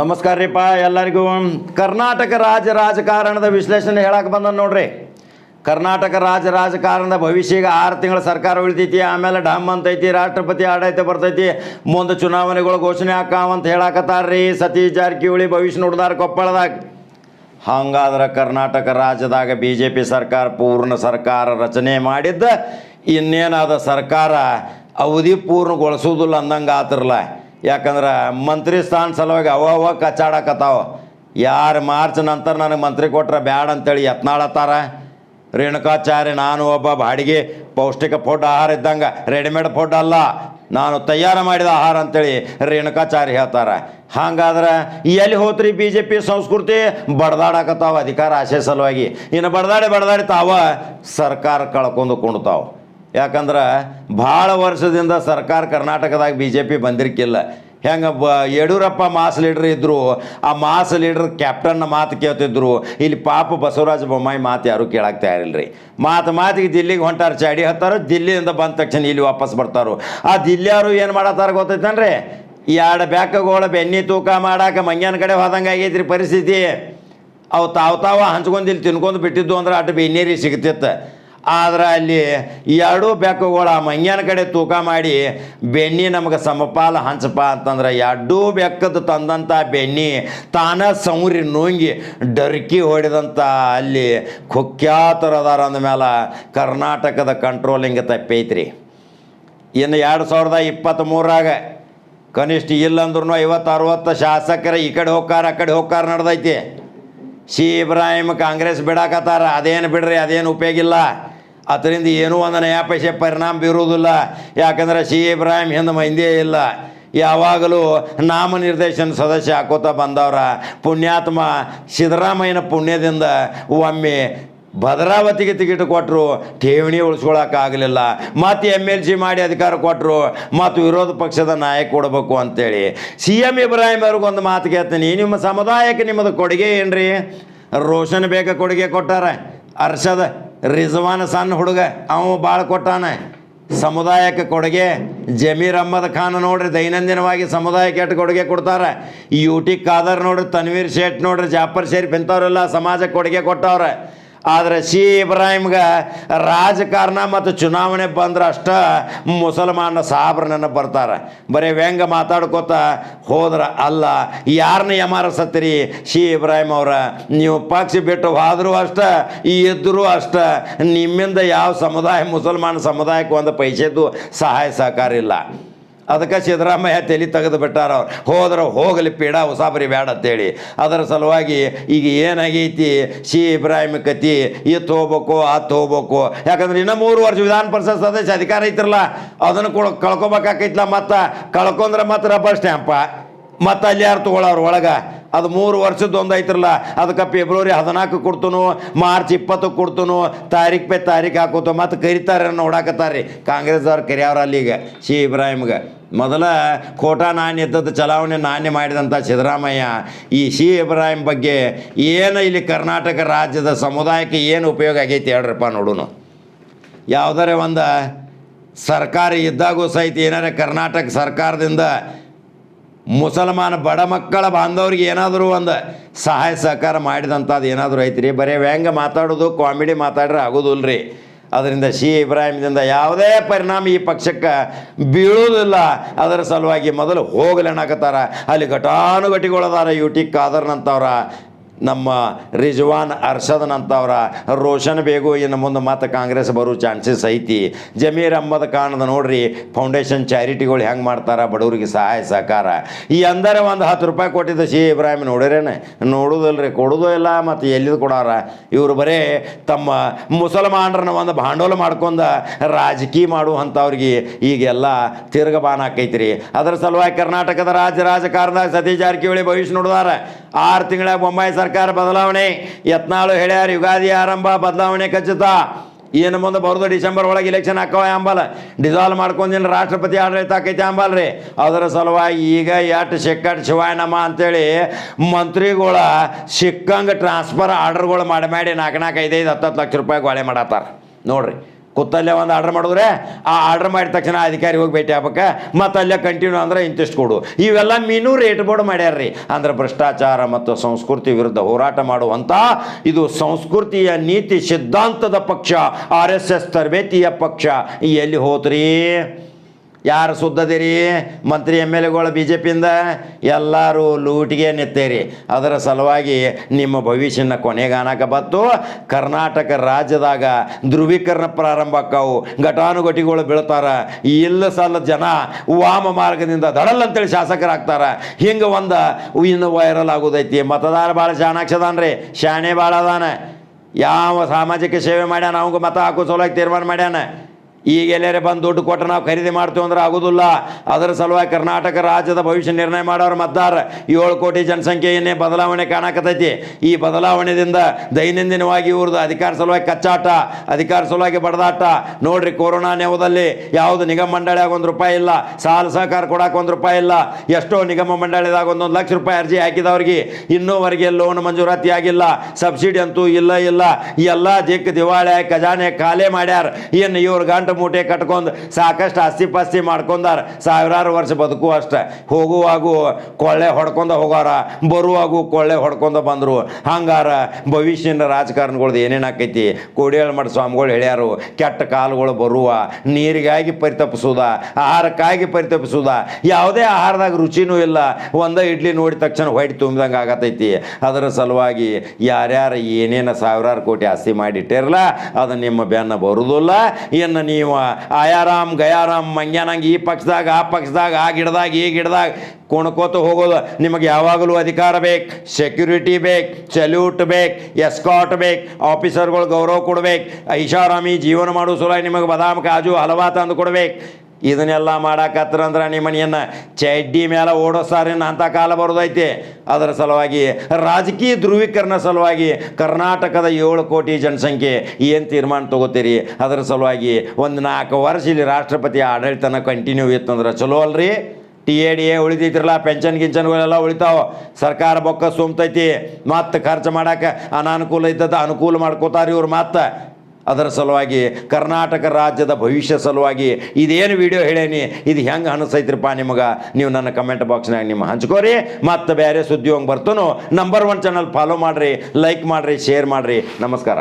ನಮಸ್ಕಾರ ರೀಪ್ಪ ಎಲ್ಲರಿಗೂ. ಕರ್ನಾಟಕ ರಾಜ್ಯ ರಾಜಕಾರಣದ ವಿಶ್ಲೇಷಣೆ ಹೇಳಕ್ಕೆ ಬಂದ ನೋಡ್ರಿ. ಕರ್ನಾಟಕ ರಾಜ್ಯ ರಾಜಕಾರಣದ ಈಗ ಆರು ತಿಂಗಳ ಸರ್ಕಾರ ಉಳಿತೈತಿ, ಆಮೇಲೆ ಡಮ್ ಅಂತೈತಿ, ರಾಷ್ಟ್ರಪತಿ ಆಡಳಿತ ಬರ್ತೈತಿ, ಮುಂದೆ ಚುನಾವಣೆಗಳು ಘೋಷಣೆ ಹಾಕಾವಂತ ಹೇಳಕತ್ತಾರ್ರಿ ಸತೀಶ್ ಜಾರಕಿಹೊಳಿ ಭವಿಷ್ಯ ನೋಡಿದಾರ ಕೊಪ್ಪಳದಾಗ. ಹಂಗಾದ್ರೆ ಕರ್ನಾಟಕ ರಾಜ್ಯದಾಗ ಬಿ ಜೆ ಪಿ ಸರ್ಕಾರ ಪೂರ್ಣ ಸರ್ಕಾರ ರಚನೆ ಮಾಡಿದ್ದ, ಇನ್ನೇನಾದ ಸರ್ಕಾರ ಅವಧಿ ಪೂರ್ಣಗೊಳಿಸೋದಿಲ್ಲ ಅಂದಂಗೆ ಆತಿರಲ್ಲ ಯಾಕಂದ್ರೆ ಮಂತ್ರಿ ಸ್ಥಾನ ಸಲುವಾಗಿ ಅವ ಕಚ್ಚಾಡಕತ್ತಾವ. ಯಾರು ಮಾರ್ಚ್ ನಂತರ ನನಗೆ ಮಂತ್ರಿ ಕೊಟ್ರೆ ಬ್ಯಾಡ ಅಂತೇಳಿ ಯತ್ನಾಡತ್ತಾರ. ರೇಣುಕಾಚಾರ್ಯ, ನಾನು ಒಬ್ಬ ಬಾಡಿಗೆ ಪೌಷ್ಟಿಕ ಫುಡ್ ಆಹಾರ ಇದ್ದಂಗೆ, ರೆಡಿಮೇಡ್ ಫುಡ್ ಅಲ್ಲ, ನಾನು ತಯಾರು ಮಾಡಿದ ಆಹಾರ ಅಂತೇಳಿ ರೇಣುಕಾಚಾರ್ಯ ಹೇಳ್ತಾರೆ. ಹಾಗಾದ್ರೆ ಎಲ್ಲಿ ಹೋತ್ರಿ ಬಿ ಜೆ ಪಿ ಸಂಸ್ಕೃತಿ? ಬಡ್ದಾಡಕತ್ತಾವ ಅಧಿಕಾರ ಆಶೆ ಸಲುವಾಗಿ. ಇನ್ನು ಬಡದಾಡಿ ಬಡದಾಡಿ ತಾವ ಸರ್ಕಾರ ಕಳ್ಕೊಂಡು ಕುಣ್ತಾವ ಯಾಕಂದ್ರೆ ಭಾಳ ವರ್ಷದಿಂದ ಸರ್ಕಾರ ಕರ್ನಾಟಕದಾಗ ಬಿ ಜೆ ಪಿ ಬಂದಿರ್ಕಿಲ್ಲ. ಹೆಂಗೆ ಬ ಯಡಿಯೂರಪ್ಪ ಮಾಸ್ ಲೀಡ್ರ್ ಇದ್ದರು ಆ ಮಾಸ್ ಲೀಡ್ರ್ ಕ್ಯಾಪ್ಟನ್ನ ಮಾತು ಕೇಳ್ತಿದ್ರು. ಇಲ್ಲಿ ಪಾಪ ಬಸವರಾಜ ಬೊಮ್ಮಾಯಿ ಮಾತು ಯಾರೂ ಕೇಳಕ್ಕೆ ತಯಾರಿಲ್ಲ ರೀ ಮಾತು ಮಾತಿಗೆ ದಿಲ್ಲಿಗೆ ಹೊಂಟಾರ, ಚಾಡಿ ಹತ್ತಾರೋ, ದಿಲ್ಲಿಯಿಂದ ಬಂದ ತಕ್ಷಣ ಇಲ್ಲಿ ವಾಪಸ್ ಬರ್ತಾರೋ. ಆ ದಿಲ್ಲಿಯವರು ಏನು ಮಾಡತ್ತಾರ ಗೊತ್ತೈತೇನ್ರಿ? ಎರಡು ಬ್ಯಾಕಗಳ ಬೆನ್ನಿ ತೂಕ ಮಾಡಾಕ ಮಂಗ್ಯಾನ ಕಡೆ ಹೋದಂಗೆ ಆಗೈತ್ರಿ ಪರಿಸ್ಥಿತಿ. ಅವು ತಾವು ತಾವ ಹಂಚ್ಕೊಂಡು ಇಲ್ಲಿ ತಿನ್ಕೊಂಡು ಬಿಟ್ಟಿದ್ದು ಅಂದ್ರೆ ಅಟ್ಟು ಬೆನ್ನೀರಿ ಸಿಗ್ತಿತ್ತು. ಆದ್ರೆ ಅಲ್ಲಿ ಎರಡೂ ಬೆಕ್ಕುಗಳು ಆ ಮಂಗ್ಯಾನ ಕಡೆ ತೂಕ ಮಾಡಿ ಬೆನ್ನಿ ನಮಗೆ ಸಮಪಾಲ ಹಂಚಪ್ಪ ಅಂತಂದ್ರೆ ಎರಡೂ ಬೆಕ್ಕದ ತಂದಂಥ ಬೆನ್ನಿ ತಾನ ಸೌರಿ ನುಂಗಿ ಡರ್ಕಿ ಹೊಡೆದಂಥ ಅಲ್ಲಿ ಕುಖ್ಯಾತರದಾರ ಅಂದಮೇಲೆ ಕರ್ನಾಟಕದ ಕಂಟ್ರೋಲಿಂಗ್ ತಪ್ಪೈತ್ರಿ. ಇನ್ನು ಎರಡು ಸಾವಿರದ ಇಪ್ಪತ್ತ್ಮೂರಾಗ ಕನಿಷ್ಠ ಇಲ್ಲಂದ್ರೂ ಐವತ್ತು ಅರವತ್ತು ಶಾಸಕರ ಈ ಕಡೆ ಹೋಗ್ಕಾರ, ಆ ಕಡೆ ಹೋಗ್ಕಾರ ನಡೆದೈತಿ. ಸಿ ಇಬ್ರಾಹಿಂ ಕಾಂಗ್ರೆಸ್ ಬಿಡಾಕತ್ತಾರ, ಅದೇನು ಬಿಡ್ರಿ, ಅದೇನು ಉಪಯೋಗಿಲ್ಲ ಅದರಿಂದ ಏನೂ ಒಂದು ನಯಾ ಪರಿಣಾಮ ಬೀರುವುದಿಲ್ಲ. ಯಾಕಂದ್ರೆ ಸಿ ಇಬ್ರಾಹಿಂ ಹಿಂದೆ ಮಂದಿಯೇ ಇಲ್ಲ. ಯಾವಾಗಲೂ ನಾಮನಿರ್ದೇಶನ ಸದಸ್ಯ ಹಾಕೋತ ಬಂದವರ. ಪುಣ್ಯಾತ್ಮ ಸಿದ್ದರಾಮಯ್ಯನ ಪುಣ್ಯದಿಂದ ಒಮ್ಮೆ ಭದ್ರಾವತಿಗೆ ಟಿಕೆಟ್ ಕೊಟ್ಟರು ಠೇವಣಿ ಉಳಿಸ್ಕೊಳಕ್ಕಾಗಲಿಲ್ಲ ಮತ್ತು ಎಂ ಎಲ್ ಸಿ ಮಾಡಿ ಅಧಿಕಾರ ಕೊಟ್ಟರು ಮತ್ತು ವಿರೋಧ ಪಕ್ಷದ ನಾಯಕ ಕೊಡಬೇಕು ಅಂತೇಳಿ. ಸಿ ಎಂ ಇಬ್ರಾಹಿಂ ಅವ್ರಿಗೊಂದು ಮಾತು ಕೇಳ್ತೀನಿ. ನಿಮ್ಮ ಸಮುದಾಯಕ್ಕೆ ನಿಮ್ಮದು ಕೊಡುಗೆ ಏನ್ರಿ? ರೋಷನ್ ಬೇಗ ಕೊಡುಗೆ ಕೊಟ್ಟಾರ? ಅರ್ಷದ? ರಿಜ್ವಾನ್ ಸಣ್ಣ ಹುಡುಗ, ಅವ ಭಾಳ ಕೊಟ್ಟಾನ. ಸಮುದಾಯಕ್ಕೆ ಕೊಡುಗೆ, ಜಮೀರ್ ಅಹ್ಮದ್ ಖಾನ್ ನೋಡ್ರಿ, ದೈನಂದಿನವಾಗಿ ಸಮುದಾಯಕ್ಕೆ ಎಷ್ಟು ಕೊಡುಗೆ ಕೊಡ್ತಾರೆ. ಯುಟಿ ಖಾದರ್ ನೋಡ್ರಿ, ತನ್ವೀರ್ ಶೇಟ್ ನೋಡ್ರಿ, ಜಾಫರ್ ಶರೀಫ್ ಇಂಥವ್ರೆಲ್ಲ ಸಮಾಜಕ್ಕೆ ಕೊಡುಗೆ ಕೊಟ್ಟವ್ರೆ. ಆದರೆ ಸಿ ಇಬ್ರಾಹಿಮ್ಗೆ ರಾಜಕಾರಣ ಮತ್ತು ಚುನಾವಣೆ ಬಂದ್ರೆ ಅಷ್ಟ ಮುಸಲ್ಮಾನ ಸಾಬ್ರ ನೆನಪು ಬರ್ತಾರೆ. ಬರೀ ವ್ಯಂಗ ಮಾತಾಡ್ಕೋತ ಹೋದ್ರೆ ಅಲ್ಲ. ಯಾರನ್ನ ಯಮಾರಸತ್ತೀರಿ ಸಿ ಇಬ್ರಾಹಿಂ ಅವರ. ನೀವು ಪಕ್ಷ ಬಿಟ್ಟು ಹೋದರೂ ಅಷ್ಟ ಇದ್ದರೂ ಅಷ್ಟ. ನಿಮ್ಮಿಂದ ಯಾವ ಸಮುದಾಯ ಮುಸಲ್ಮಾನ ಸಮುದಾಯಕ್ಕೆ ಒಂದು ಪೈಸೆದ್ದು ಸಹಾಯ ಸಹಕಾರ ಇಲ್ಲ. ಅದಕ್ಕೆ ಸಿದ್ದರಾಮಯ್ಯ ತಲೆ ತೆಗೆದು ಬಿಟ್ಟಾರ ಅವ್ರು. ಹೋದ್ರೆ ಹೋಗಲಿ ಪೀಡ ಉಸಾಬರಿ ಬೇಡ ಅಂತೇಳಿ. ಅದರ ಸಲುವಾಗಿ ಈಗ ಏನಾಗೈತಿ? ಸಿ ಇಬ್ರಾಹಿಮ್ ಕತಿ ಇತ್ತು ಹೋಗ್ಬೇಕು ಆತ್ ಹೋಗ್ಬೇಕು ಯಾಕಂದ್ರೆ ಇನ್ನೂ ಮೂರು ವರ್ಷ ವಿಧಾನ ಪರಿಷತ್ ಸದಸ್ಯ ಅಧಿಕಾರ ಐತಿರಲ್ಲ, ಅದನ್ನು ಕೂಡ ಕಳ್ಕೊಬೇಕಾಕೈತಿಲ್ಲ ಮತ್ತು. ಕಳ್ಕೊಂಡ್ರೆ ಮತ್ತೆ ರಬ್ಬರ್ ಸ್ಟ್ಯಾಂಪ ಮತ್ತು ಅಲ್ಲಿ ಯಾರು ತೊಗೊಳವ್ರು ಒಳಗೆ. ಅದು ಮೂರು ವರ್ಷದ ಒಂದು ಐತ್ರಲ್ಲ, ಅದಕ್ಕೆ ಫೆಬ್ರವರಿ ಹದಿನಾಲ್ಕು ಕೊಡ್ತನು, ಮಾರ್ಚ್ ಇಪ್ಪತ್ತಕ್ಕೆ ಕೊಡ್ತನು ತಾರೀಕು ಪೇ ತಾರೀಕು ಹಾಕೋತು. ಮತ್ತು ಕರಿತಾರೆ ನೋಡಾಕತ್ತಾರೆ ಕಾಂಗ್ರೆಸ್ ಅವ್ರು ಕರಿಯವ್ರ ಅಲ್ಲಿಗೆ, ಸಿ ಇಬ್ರಾಹಿಮ್ಗೆ. ಮೊದಲ ಕೋಟಾ ನಾಣ್ಯ ಇದ್ದದ್ದು ಚಲಾವಣೆ ನಾಣ್ಯ ಮಾಡಿದಂಥ ಸಿದ್ದರಾಮಯ್ಯ ಈ ಸಿ ಇಬ್ರಾಹಿಂ ಬಗ್ಗೆ ಏನು ಇಲ್ಲಿ ಕರ್ನಾಟಕ ರಾಜ್ಯದ ಸಮುದಾಯಕ್ಕೆ ಏನು ಉಪಯೋಗ ಆಗೈತಿ ಹೇಳ್ರಪ್ಪ ನೋಡುನು. ಯಾವುದಾರೆ ಒಂದು ಸರ್ಕಾರ ಇದ್ದಾಗೂ ಸಹಿತ ಏನಾರ ಕರ್ನಾಟಕ ಸರ್ಕಾರದಿಂದ ಮುಸಲ್ಮಾನ ಬಡ ಮಕ್ಕಳ ಬಾಂಧವ್ರಿಗೆ ಏನಾದರೂ ಒಂದು ಸಹಾಯ ಸಹಕಾರ ಮಾಡಿದಂಥದ್ದು ಏನಾದರೂ ಐತ್ರಿ? ಬರೀ ವ್ಯಂಗ ಮಾತಾಡೋದು ಕಾಮಿಡಿ ಮಾತಾಡ್ರೆ ಆಗೋದಿಲ್ಲ ರೀ ಅದರಿಂದ ಸಿ ಇಬ್ರಾಹಿಮ್ದಿಂದ ಯಾವುದೇ ಪರಿಣಾಮ ಈ ಪಕ್ಷಕ್ಕೆ ಬೀಳುವುದಿಲ್ಲ. ಅದರ ಸಲುವಾಗಿ ಮೊದಲು ಹೋಗಲೇನಾಕತ್ತಾರ ಅಲ್ಲಿ ಘಟಾನುಘಟಿಗಳದಾರ ಯು ಟಿ ಖಾದರ್ನಂತವ್ರ. ನಮ್ಮ ರಿಜ್ವಾನ್ ಅರ್ಷದನಂತವ್ರ ರೋಷನ್ ಬೇಗು ಇನ್ನು ಮುಂದೆ ಮತ್ತೆ ಕಾಂಗ್ರೆಸ್ ಬರೋ ಚಾನ್ಸಸ್ ಐತಿ. ಜಮೀರ್ ಅಹ್ಮದ್ ಖಾನ್ದ ನೋಡ್ರಿ, ಫೌಂಡೇಶನ್ ಚಾರಿಟಿಗಳು ಹೆಂಗೆ ಮಾಡ್ತಾರ, ಬಡವರಿಗೆ ಸಹಾಯ, ಸಹಕಾರ. ಈ ಅಂದರೆ ಒಂದು ಹತ್ತು ರೂಪಾಯಿ ಕೊಟ್ಟಿದ್ದ ಶಿ ಇಬ್ರಾಹಿಂ ನೋಡಿರೇನೆ? ನೋಡೋದಲ್ರಿ, ಕೊಡೋದು ಇಲ್ಲ, ಮತ್ತು ಎಲ್ಲಿದು ಕೊಡಾರ? ಇವರು ಬರೇ ತಮ್ಮ ಮುಸಲ್ಮಾನರನ್ನ ಒಂದು ಭಾಂಡೋಲ ಮಾಡ್ಕೊಂಡ ರಾಜಕೀಯ ಮಾಡುವಂಥವ್ರಿಗೆ ಈಗೆಲ್ಲ ತಿರುಗಬಾನ ಹಾಕೈತ್ರಿ ಅದರ ಸಲುವಾಗಿ ಕರ್ನಾಟಕದ ರಾಜ್ಯ ರಾಜಕಾರಣದಾಗ ಸತೀಶ್ ಜಾರಕಿಹೊಳಿ ಭವಿಷ್ಯ ನೋಡಿದಾರ. ಆರು ತಿಂಗಳ ಬೊಂಬಾಯಿ ಸರ್ಕಾರ ಬದಲಾವಣೆ, ಯತ್ನಾಳು ಹೇಳ್ಯಾರ, ಯುಗಾದಿ ಆರಂಭ ಬದಲಾವಣೆ ಖಚಿತ. ಏನು ಮುಂದೆ ಬರೋದು ಡಿಸೆಂಬರ್ ಒಳಗೆ ಇಲೆಕ್ಷನ್ ಹಾಕವ ಅಂಬಲ್ಲ ಡಿಸಾಲ್ವ್ ಮಾಡ್ಕೊಂಡಿನ ರಾಷ್ಟ್ರಪತಿ ಆಡಳಿತ ಆಕೈತೆ ಅಂಬಲ್ ರೀ ಅದರ ಸಲುವಾಗಿ ಈಗ ಎಟ್ ಸಿಕ್ಕಟ್ ಶಿವಾಯನಮ್ಮ ಅಂತೇಳಿ ಮಂತ್ರಿಗಳ ಸಿಕ್ಕಂಗೆ ಟ್ರಾನ್ಸ್ಫರ್ ಆರ್ಡರ್ಗಳು ಮಾಡಿ ಮಾಡಿ ನಾಲ್ಕು ನಾಲ್ಕು ಐದೈದು ಹತ್ತತ್ತು ಲಕ್ಷ ರೂಪಾಯಿ ಗೋಳೆ ಮಾಡತ್ತಾರ. ನೋಡ್ರಿ. ಕೂತಲ್ಲೇ ಒಂದು ಆರ್ಡ್ರ್ ಮಾಡಿದ್ರೆ, ಆ ಆರ್ಡ್ರ್ ಮಾಡಿದ ತಕ್ಷಣ ಅಧಿಕಾರಿ ಹೋಗಿ ಭೇಟಿ ಆಗ್ಬೇಕು. ಮತ್ತು ಅಲ್ಲೇ ಕಂಟಿನ್ಯೂ ಅಂದ್ರೆ ಇಂತಿಷ್ಟು ಕೊಡು. ಇವೆಲ್ಲ ಮೀನು ರೇಟ್ ಬೋರ್ಡ್ ಮಾಡ್ಯಾರ್ರಿ. ಅಂದ್ರೆ ಭ್ರಷ್ಟಾಚಾರ ಮತ್ತು ಸಂಸ್ಕೃತಿ ವಿರುದ್ಧ ಹೋರಾಟ ಮಾಡುವಂಥ ಇದು ಸಂಸ್ಕೃತಿಯ ನೀತಿ ಸಿದ್ಧಾಂತದ ಪಕ್ಷ ಆರ್ ಎಸ್ ಎಸ್ ತರಬೇತಿಯ ಪಕ್ಷ. ಎಲ್ಲಿ ಹೋತ್ರಿ ಯಾರು ಸುದ್ದದಿರಿ? ಮಂತ್ರಿ ಎಂ ಎಲ್ ಎಗಳು ಬಿ ಜೆ ಪಿಯಿಂದ ಎಲ್ಲರೂ ಲೂಟಿಗೆ ನಿತ್ತೇರಿ ಅದರ ಸಲುವಾಗಿ ನಿಮ್ಮ ಭವಿಷ್ಯನ ಕೊನೆಗಾನಕ ಬತ್ತು ಕರ್ನಾಟಕ ರಾಜ್ಯದಾಗ ಧ್ರುವೀಕರಣ ಪ್ರಾರಂಭ ಆಕ್ಕಾವು ಘಟಾನುಘಟಿಗಳು ಬೀಳ್ತಾರ. ಇಲ್ಲ ಸಲ ಜನ ವಾಮ ಮಾರ್ಗದಿಂದ ದಡಲ್ ಅಂತೇಳಿ ಶಾಸಕರಾಗ್ತಾರ. ಹಿಂಗೆ ಒಂದು ಇನ್ನು ವೈರಲ್ ಆಗೋದೈತಿ. ಮತದಾರ ಭಾಳ ಶಾಣಾಕ್ಷದಾನ್ರಿ ಶಾಣೆ ಭಾಳ ಅದಾನ. ಯಾವ ಸಾಮಾಜಿಕ ಸೇವೆ ಮಾಡ್ಯಾನ? ಅವಂಗೆ ಮತ ಹಾಕೋ ಸಲುವಾಗಿ ತೀರ್ಮಾನ ಮಾಡ್ಯಾನ. ಈಗ ಎಲ್ಲಾರೆ ಬಂದು ದುಡ್ಡು ಕೊಟ್ಟರೆ ನಾವು ಖರೀದಿ ಮಾಡ್ತೀವಿ ಅಂದ್ರೆ ಆಗೋದಿಲ್ಲ. ಅದರ ಸಲುವಾಗಿ ಕರ್ನಾಟಕ ರಾಜ್ಯದ ಭವಿಷ್ಯ ನಿರ್ಣಯ ಮಾಡೋರು ಮತದಾರ ಏಳು ಕೋಟಿ ಜನಸಂಖ್ಯೆಯನ್ನೇ ಬದಲಾವಣೆ ಕಾಣಕತೈತಿ ಈ ಬದಲಾವಣೆಯಿಂದ ದೈನಂದಿನವಾಗಿ ಇವ್ರದ್ದು ಅಧಿಕಾರ ಸಲುವಾಗಿ ಕಚ್ಚಾಟ, ಅಧಿಕಾರ ಸಲುವಾಗಿ ಬಡದಾಟ. ನೋಡ್ರಿ ಕೊರೋನಾ ನೆವದಲ್ಲಿ ಯಾವುದು ನಿಗಮ ಮಂಡಳಿಯಾಗ ಒಂದು ರೂಪಾಯಿ ಇಲ್ಲ, ಸಾಲ ಸಹಕಾರ ಕೊಡಕ್ಕೆ ಒಂದು ರೂಪಾಯಿ ಇಲ್ಲ. ಎಷ್ಟೋ ನಿಗಮ ಮಂಡಳಿದಾಗ ಒಂದೊಂದು ಲಕ್ಷ ರೂಪಾಯಿ ಅರ್ಜಿ ಹಾಕಿದವ್ರಿಗೆ ಇನ್ನೂವರೆಗೆ ಲೋನ್ ಮಂಜೂರಾತಿ ಆಗಿಲ್ಲ. ಸಬ್ಸಿಡಿ ಅಂತೂ ಇಲ್ಲ ಇಲ್ಲ. ಎಲ್ಲ ದಿಕ್ ದಿವಾಳಿ, ಖಜಾನೆ ಖಾಲಿ ಮಾಡ್ಯಾರ. ಏನು ಇವ್ರ ಗಂಟು ಮೂಟೆ ಕಟ್ಕೊಂಡು ಸಾಕಷ್ಟು ಆಸ್ತಿ ಪಾಸ್ತಿ ಮಾಡ್ಕೊಂಡಾರ ಸಾವಿರಾರು ವರ್ಷ ಬದುಕು ಅಷ್ಟೆ. ಹೋಗುವಾಗು ಕೊಳ್ಳೆ ಹೊಡ್ಕೊಂಡ ಹೋಗಾರ ಬರುವಾಗು ಕೊಳ್ಳೆ ಹೊಡ್ಕೊಂಡ ಬಂದರು. ಹಂಗಾರ ಭವಿಷ್ಯನ ರಾಜಕಾರಣಗಳ್ದು ಏನೇನು ಆಕೈತಿ? ಕೋಡಿಯಾಳ ಮಠ ಸ್ವಾಮಿಗಳು ಹೇಳ್ಯಾರು, ಕೆಟ್ಟ ಕಾಲುಗಳು ಬರುವ, ನೀರಿಗಾಗಿ ಪರಿತಪಿಸೋದ, ಆಹಾರಕ್ಕಾಗಿ ಪರಿತಪಿಸೋದ, ಯಾವುದೇ ಆಹಾರದಾಗ ರುಚಿನೂ ಇಲ್ಲ. ಒಂದೇ ಇಡ್ಲಿ ನೋಡಿದ ತಕ್ಷಣ ಹೊಯ್ಟ್ ತುಂಬಿದಂಗೆ ಆಗತೈತಿ. ಅದರ ಸಲುವಾಗಿ ಯಾರ್ಯಾರು ಏನೇನು ಸಾವಿರಾರು ಕೋಟಿ ಆಸ್ತಿ ಮಾಡಿಟ್ಟಿರಲ್ಲ ಅದು ನಿಮ್ಮ ಬೆನ್ನ ಬರುವುದಿಲ್ಲ ಇನ್ನು ನೀವು ಆಯಾರಾಮ್ ಗಯಾರಾಮ್ ಮಂಗ್ಯಾನಂಗೆ ಈ ಪಕ್ಷದಾಗ, ಆ ಪಕ್ಷದಾಗ, ಆ ಗಿಡದಾಗ, ಈ ಗಿಡದಾಗ ಕುಣ್ಕೋತ ಹೋಗೋದು ನಿಮಗೆ ಯಾವಾಗಲೂ ಅಧಿಕಾರ ಬೇಕು. ಸೆಕ್ಯೂರಿಟಿ ಬೇಕು ಸೆಲ್ಯೂಟ್ ಬೇಕು ಎಸ್ಕಾಟ್ ಬೇಕು ಆಫೀಸರ್ಗಳು ಗೌರವ ಕೊಡ್ಬೇಕು. ಐಷಾರಾಮಿ ಜೀವನ ಮಾಡೋ ಸಲುವಾಗಿ ನಿಮಗೆ ಬದಾಮ್ ಕಾಜು ಹಲವಾ ತಂದು ಕೊಡ್ಬೇಕು ಇದನ್ನೆಲ್ಲ ಮಾಡಾಕತ್ರ ಅಂದ್ರೆ ನಿಮ್ಮನೆಯನ್ನು ಚಡ್ಡಿ ಮೇಲೆ ಓಡಿಸ್ತಾರೇನು ಅಂಥ ಕಾಲ ಬರೋದೈತಿ. ಅದರ ಸಲುವಾಗಿ ರಾಜಕೀಯ ಧ್ರುವೀಕರಣ ಸಲುವಾಗಿ ಕರ್ನಾಟಕದ ಏಳು ಕೋಟಿ ಜನಸಂಖ್ಯೆ ಏನು ತೀರ್ಮಾನ ತೊಗೋತೀರಿ? ಅದರ ಸಲುವಾಗಿ ಒಂದು ನಾಲ್ಕು ವರ್ಷ ಇಲ್ಲಿ ರಾಷ್ಟ್ರಪತಿ ಆಡಳಿತನ ಕಂಟಿನ್ಯೂ ಇತ್ತಂದ್ರೆ ಚಲೋ ಅಲ್ರಿ? ಟಿ ಎ ಡಿ ಎ ಉಳಿತೈತಿರಲ್ಲ ಪೆನ್ಷನ್ ಗಿಂಚನ್ಗಳೆಲ್ಲ ಉಳಿತಾವ. ಸರ್ಕಾರ ಬೊಕ್ಕ ಸುಮ್ತೈತಿ. ಮತ್ತೆ ಖರ್ಚು ಮಾಡಕ್ಕೆ ಅನಾನುಕೂಲ ಇದ್ದದ ಅನುಕೂಲ ಮಾಡ್ಕೋತಾರೆ ಇವ್ರು ಮತ್ತೆ. ಅದರ ಸಲುವಾಗಿ ಕರ್ನಾಟಕ ರಾಜ್ಯದ ಭವಿಷ್ಯ ಸಲುವಾಗಿ ಇದೇನು ವಿಡಿಯೋ ಹೇಳೇನಿ, ಇದು ಹೆಂಗೆ ಅನಿಸೈತ್ರಿಪ್ಪ ನಿಮಗೆ? ನೀವು ನನ್ನ ಕಮೆಂಟ್ ಬಾಕ್ಸ್ನಾಗ ನಿಮ್ಮ ಹಂಚ್ಕೋರಿ. ಮತ್ತು ಬೇರೆ ಸುದ್ದಿ ಹೋಗಿ ಬರ್ತನೋ ನಂಬರ್ ಒನ್ ಚಾನಲ್ ಫಾಲೋ ಮಾಡಿರಿ ಲೈಕ್ ಮಾಡಿರಿ ಶೇರ್ ಮಾಡಿರಿ. ನಮಸ್ಕಾರ.